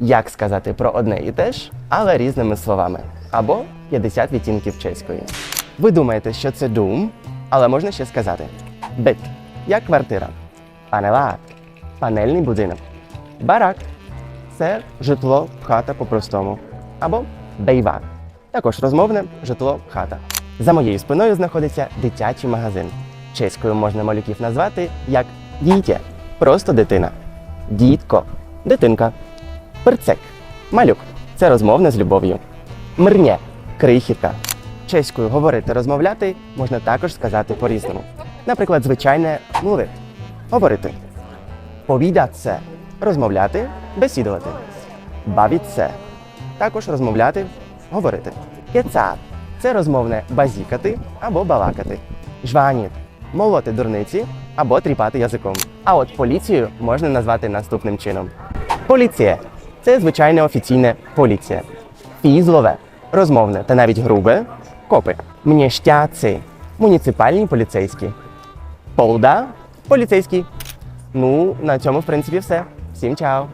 Як сказати про одне і те ж, але різними словами. Або 50 відтінків чеської. Ви думаєте, що це дум, але можна ще сказати бит, як квартира, панелак, панельний будинок, барак це житло, хата по-простому. Або бейвак. Також розмовне житло, хата. За моєю спиною знаходиться дитячий магазин. Чеською можна малюків назвати як дітя, просто дитина. Дітко, дитинка. Перцек, малюк. Це розмовне з любов'ю. Мрнє, крихітка. Чеською говорити, розмовляти можна також сказати по-різному. Наприклад, звичайне мовити, говорити. Повідатися розмовляти, бесідувати. Бавіться також розмовляти, говорити. Кецат це розмовне базікати або балакати. Жваніт молоти дурниці або тріпати язиком. А от поліцію можна назвати наступним чином: поліція це звичайне офіційне поліція. Фізлове розмовне та навіть грубе копи. Мніштяці муніципальні поліцейські. Полда поліцейський. Ну, на цьому, в принципі, все. Всім чао!